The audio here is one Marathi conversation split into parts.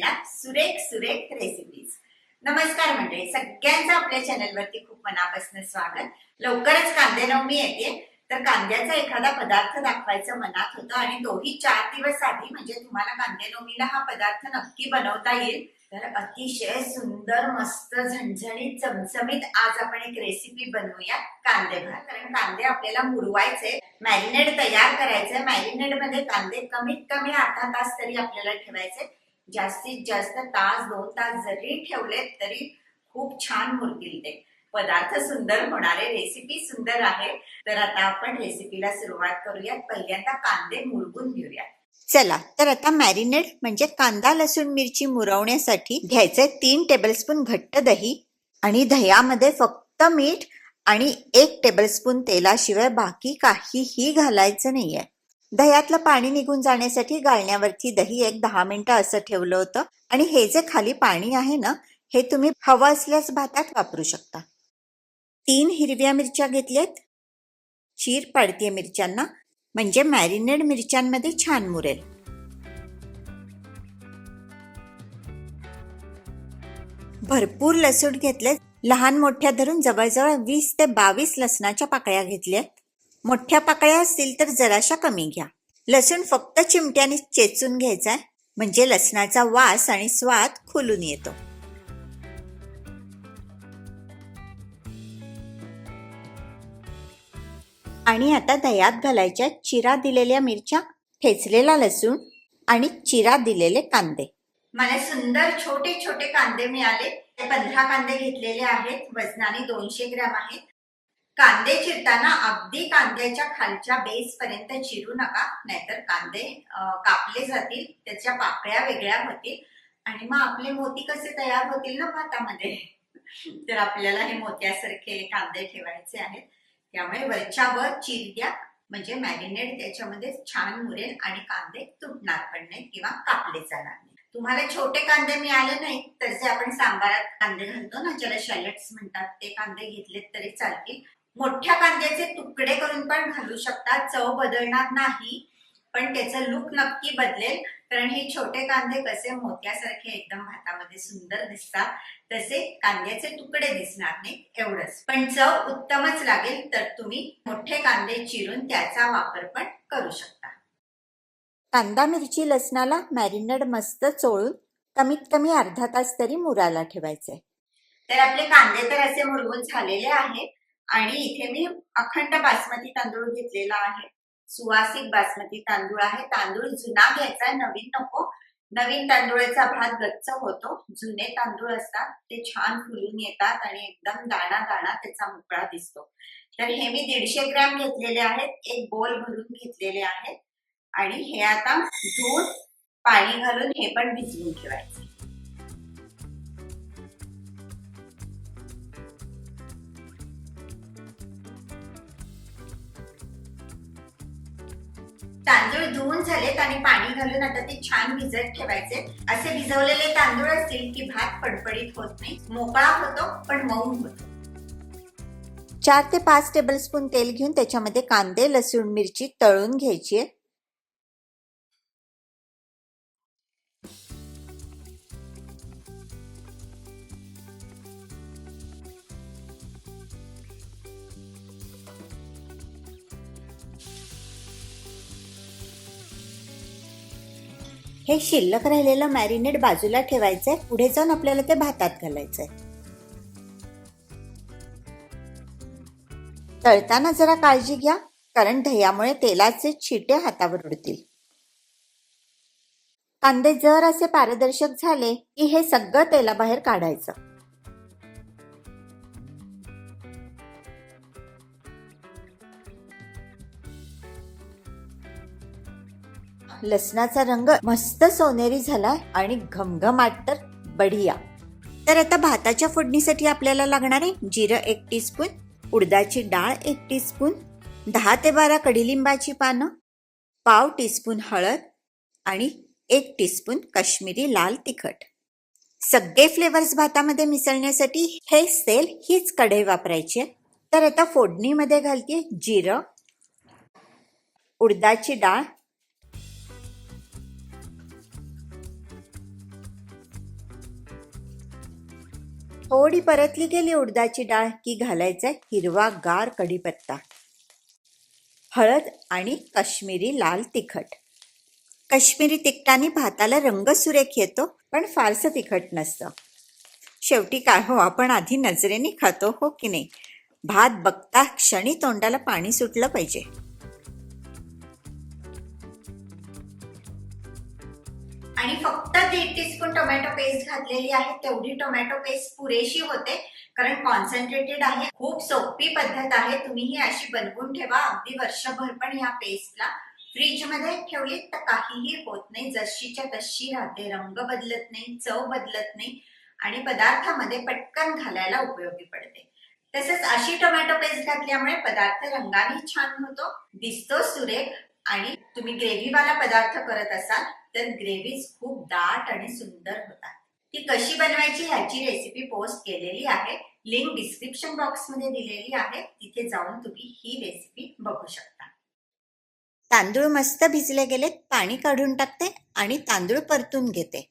मिळणार सुरेख सुरेख रेसिपीज नमस्कार मंडळी सगळ्यांचं आपल्या चॅनलवरती खूप मनापासून स्वागत. लवकरच कांदे नवमी येते तर कांद्याचा एखादा पदार्थ दाखवायचं मनात होतं आणि तोही चार दिवस आधी म्हणजे तुम्हाला कांदे नवमीला हा पदार्थ नक्की बनवता येईल. तर अतिशय सुंदर मस्त झणझणीत चमचमीत आज आपण एक रेसिपी बनवूया कांदे भात. कारण कांदे आपल्याला मुरवायचे मॅरिनेट तयार करायचे. मॅरिनेटमध्ये कांदे कमीत कमी अर्धा तास तरी आपल्याला ठेवायचे. जास्तीत जास्त तास दोन तास जरी ठेवले तरी खूप छान होतील ते. पदार्थ सुंदर होणारे रेसिपी सुंदर आहे. तर आता आपण रेसिपीला सुरुवात करूयात. पहिल्यांदा कांदे मुरगून घेऊयात. चला तर आता मॅरिनेट म्हणजे कांदा लसूण मिरची मुरवण्यासाठी घ्यायचे तीन टेबलस्पून घट्ट दही आणि दह्यामध्ये फक्त मीठ आणि एक टेबलस्पून तेलाशिवाय बाकी काहीही घालायचं नाहीये. दह्यातलं पाणी निघून जाण्यासाठी गाळण्यावरती दही एक दहा मिनिटं असं ठेवलं होतं. आणि हे जे खाली पाणी आहे ना हे तुम्ही हवं असल्यास भातात वापरू शकता. तीन हिरव्या मिरच्या घेतल्यात. चीर पाडतीये मिरच्यांना म्हणजे मॅरिनेड मिरच्यांमध्ये छान मुरेल. भरपूर लसूण घेतले लहान मोठ्या धरून जवळजवळ वीस ते बावीस लसणाच्या पाकळ्या घेतल्यात. मोठ्या पाकळ्या असतील तर जराशा कमी घ्या. लसूण फक्त चिमट्याने चेचून घ्यायचा म्हणजे लसणाचा वास आणि स्वाद खुलून येतो. आणि आता दह्यात घालायच्या चिरा दिलेल्या मिरच्या ठेचलेला लसूण आणि चिरा दिलेले कांदे. मला सुंदर छोटे छोटे कांदे मिळाले. ते पंधरा कांदे घेतलेले आहेत. वजनाने दोनशे ग्रॅम आहेत. कांदे चिरताना अगदी कांद्याच्या खालच्या बेस पर्यंत चिरू नका नाहीतर कांदे कापले जातील त्याच्या पाकळ्या वेगळ्या होतील. आणि मग आपले मोती कसे तयार होतील ना भातामध्ये? तर आपल्याला हे मोत्यासारखे कांदे ठेवायचे आहेत. त्यामुळे वरच्या वर चिर द्या म्हणजे मॅरिनेट त्याच्यामध्ये छान मुरेल आणि कांदे तुटणार पण नाही किंवा कापले जाणार नाही तुम्हाला छोटे कांदे मिळाले नाहीत तर जे आपण सांबारात कांदे घालतो ना ज्याला शॅलट्स म्हणतात ते कांदे घेतलेत तरी चालतील. मोठ्या कांद्याचे तुकडे करून पण घालू शकतात चव बदलणार नाही पण त्याचं लुक नक्की बदलेल. कारण हे छोटे कांदे कसे मोत्यासारखे एकदम भातामध्ये सुंदर दिसतात. तसे कांद्याचे तुकडे दिसणार नाही एवढंच. पण चव उत्तमच लागेल तर तुम्ही मोठे कांदे चिरून त्याचा वापर पण करू शकता. कांदा मिरची लसणाला मॅरिनेट मस्त चोळून कमीत कमी अर्धा तास तरी मुरायला ठेवायचे तर आपले कांदे तर असे मुरवून झालेले आहेत. आणि इथे मी अखंड बासमती तांदूळ घेतलेला आहे. सुवासिक बासमती तांदूळ आहे. तांदूळ जुना घ्यायचा नवीन नको. नवीन तांदूळाचा भात गच्च होतो. जुने तांदूळ असतात ते छान फुलून येतात आणि एकदम दाणा दाणा त्याचा मोकळा दिसतो. तर हे मी दीडशे ग्रॅम घेतलेले आहेत. एक बोल भरून घेतलेले आहेत. आणि हे आता दूध पाणी घालून हे पण भिजवून ठेवायचं. तांदूळ धुवून झालेत आणि पाणी घालून आता ते छान भिजत ठेवायचे. असे भिजवलेले तांदूळ असतील की भात पडपडीत होत नाही. मोकळा होतो पण मऊ होतो. चार ते पाच टेबलस्पून तेल घेऊन त्याच्यामध्ये कांदे लसूण मिरची तळून घ्यायची आहे हे शिल्लक राहिलेलं मॅरिनेट बाजूला ठेवायचंय. पुढे जाऊन आपल्याला ते भातात घालायचंय. तळताना जरा काळजी घ्या कारण दह्यामुळे तेलाचे छिटे हातावर उडतील. कांदे जर असे पारदर्शक झाले की हे सगळं तेलाबाहेर काढायचं. लसणाचा रंग मस्त सोनेरी झालाय आणि घमघमाट तर बढिया तर आता भाताच्या फोडणीसाठी आपल्याला लागणार आहे जिरं एक टीस्पून उडदाची डाळ एक टीस्पून दहा ते बारा कडीलिंबाची पानं पाव टीस्पून हळद आणि एक टीस्पून काश्मीरी लाल तिखट सगळे फ्लेवर्स भातामध्ये मिसळण्यासाठी हे सेल हीच कढई वापरायची आहे. तर आता फोडणीमध्ये घालते जिरं उडदाची डाळ थोडी परतली गेली उडदाची डाळ की घालायचा हिरवा गार कढीपत्ता. हळद आणि काश्मीरी लाल तिखट. काश्मीरी तिखटाने भाताला रंग सुरेख येतो पण फारसं तिखट नसतं. शेवटी काय हो आपण आधी नजरेने खातो हो की नाही? भात बघता क्षणी तोंडाला पाणी सुटलं पाहिजे. आणि फक्त दीड टीस्पून टोमॅटो पेस्ट घातलेली आहे. तेवढी टोमॅटो पेस्ट पुरेशी होते. कारण कॉन्सन्ट्रेटेड आहे. खूप सोपी पद्धत आहे. तुम्ही ही अशी बनवून ठेवा. अगदी वर्षभर पण या पेस्टला फ्रीजमध्ये ठेवली तर काहीही होत नाही. जशीच्या तशी राहते. रंग बदलत नाही. चव बदलत नाही. आणि पदार्थामध्ये पटकन घालायला उपयोगी पडते. तसेच अशी टोमॅटो पेस्ट घातल्यामुळे पदार्थ रंगाने छान होतो. दिसतो सुरेख. आणि तुम्ही ग्रेव्हीवाला पदार्थ करत असाल तर ग्रेव्हीज खूप दाट आणि सुंदर होतात. ती कशी बनवायची ह्याची रेसिपी पोस्ट केलेली आहे. लिंक डिस्क्रिप्शन बॉक्समध्ये दिलेली आहे. तिथे जाऊन तुम्ही ही रेसिपी बघू शकता. तांदूळ मस्त भिजले गेलेत. पाणी काढून टाकते आणि तांदूळ परतून घेते.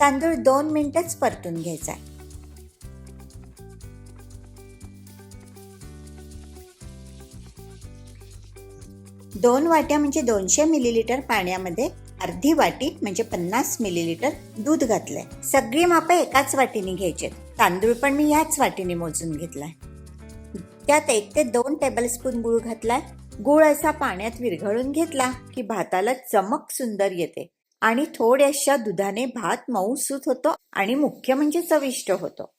तांदूळ दोन मिनिटच परतून घ्यायचा आहे. दोन वाट्या म्हणजे दोनशे मिलीलिटर पाण्यामध्ये अर्धी वाटी म्हणजे पन्नास मिलीलिटर दूध घातलंय. सगळी मापं एकाच वाटीने घ्यायचे तांदूळ पण मी ह्याच वाटीने मोजून घेतलाय. त्यात एक ते दोन टेबलस्पून गुळ घातलाय. गुळ असा पाण्यात विरघळून घेतला की भाताला चमक सुंदर येते आणि थोड्याशा दुधाने भात मऊसूत होतो आणि मुख्य म्हणजे चविष्ट होतो.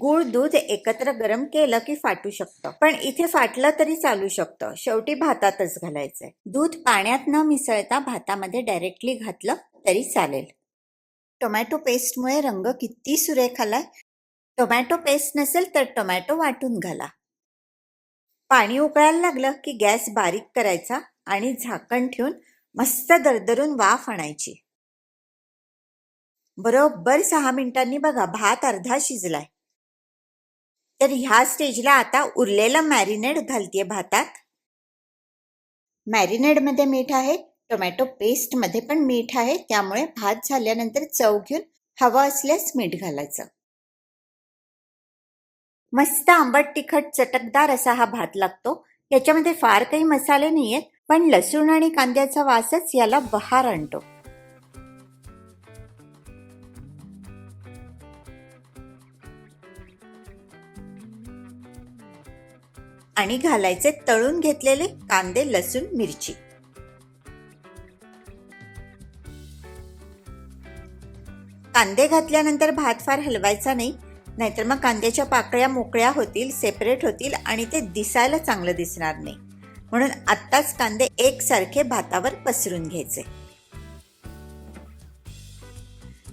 गुळ दूध एकत्र गरम केलं की फाटू शकतं. पण इथे फाटलं तरी चालू शकतं. शेवटी भातातच घालायचंय. दूध पाण्यात न मिसळता भातामध्ये डायरेक्टली घातलं तरी चालेल. टोमॅटो पेस्टमुळे रंग किती सुरेख आलाय. टोमॅटो पेस्ट नसेल तर टोमॅटो वाटून घाला. पाणी उकळायला लागलं की गॅस बारीक करायचा आणि झाकण ठेवून मस्त दरदरून वाफ आणायची. बरोबर सहा मिनिटांनी बघा भात अर्धा शिजलाय. तर ह्या स्टेजला आता उरलेलं मॅरिनेड घालतीये भातात. मॅरिनेडमध्ये मीठ आहे टोमॅटो पेस्टमध्ये पण मीठ आहे त्यामुळे भात झाल्यानंतर चव घेऊन हवं असल्यास मीठ घालायचं. मस्त आंबट तिखट चटकदार असा हा भात लागतो. याच्यामध्ये फार काही मसाले नाहीयेत पण लसूण आणि कांद्याचा वासच याला बहार आणतो. आणि घालायचे तळून घेतलेले कांदे लसूण मिरची. कांदे घातल्यानंतर भात फार हलवायचा नाही नाहीतर मग कांद्याच्या पाकळ्या मोकळ्या होतील सेपरेट होतील आणि ते दिसायला चांगलं दिसणार नाही. म्हणून आत्ताच कांदे एकसारखे भातावर पसरून घ्यायचे.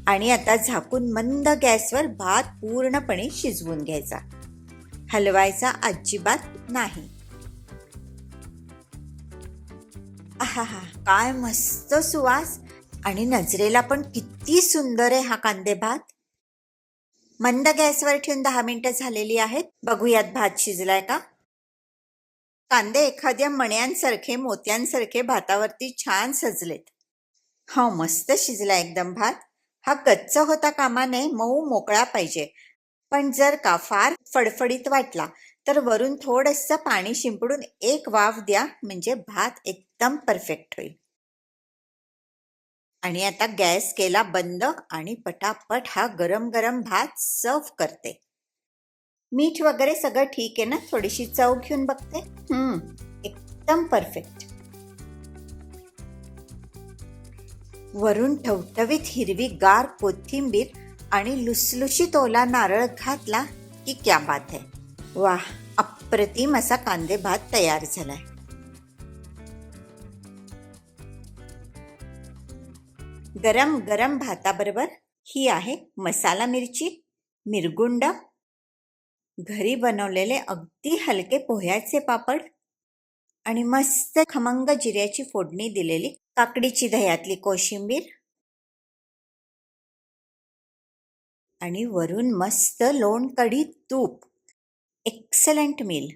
आणि आता झाकून मंद गॅसवर भात पूर्णपणे शिजवून घ्यायचा. हलवायचा अजिबात नाही. काय मस्त सुवास. आणि नजरेला पण किती सुंदर आहे हा कांदे भात. मंद गॅसवर ठेवून दहा मिनिटं झालेली आहेत. बघूयात भात शिजलाय का? कांदे एखाद्या मण्यांसारखे मोत्यांसारखे भातावरती छान सजलेत. हा मस्त शिजला एकदम भात. हा कच्चा होता कामा नये मऊ मोकळा पाहिजे. पण जर का फार फडफडीत वाटला तर वरून थोडंसं पाणी शिंपडून एक वाफ द्या म्हणजे भात एकदम परफेक्ट होईल. आणि आता गॅस केला बंद आणि पटापट हा गरम गरम भात सर्व करते. मीठ वगैरे सगळं ठीक आहे ना? थोडीशी चव घेऊन बघते. हम्म एकदम परफेक्ट वरून ठवठवीत हिरवी गार कोथिंबीर आणि लुसलुशीत ओला नारळ घातला की क्या बात आहे. वा अप्रतिम असा कांदे भात तयार झालाय. गरम गरम भाताबरोबर ही आहे मसाला मिरची मिरगुंड. घरी बनवलेले अगदी हलके पोह्याचे पापड आणि मस्त खमंग जिऱ्याची फोडणी दिलेली काकडीची दह्यातली कोशिंबीर. आणि वरून मस्त लोण कढी तूप. एक्सलंट मील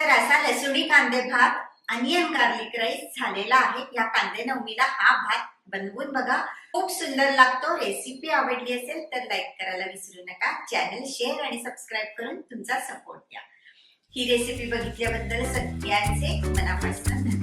तर असा लसुणी कांदे भात अनियन गार्लिक राईस झालेला आहे. या कांदे नवमीला हा भात बनवून बघा. खूप सुंदर लागतो. रेसिपी आवडली असेल तर लाईक करायला विसरू नका. चॅनल शेअर आणि सबस्क्राईब करून तुमचा सपोर्ट द्या. ही रेसिपी बघितल्याबद्दल सगळ्यांचे मनापासून धन्यवाद.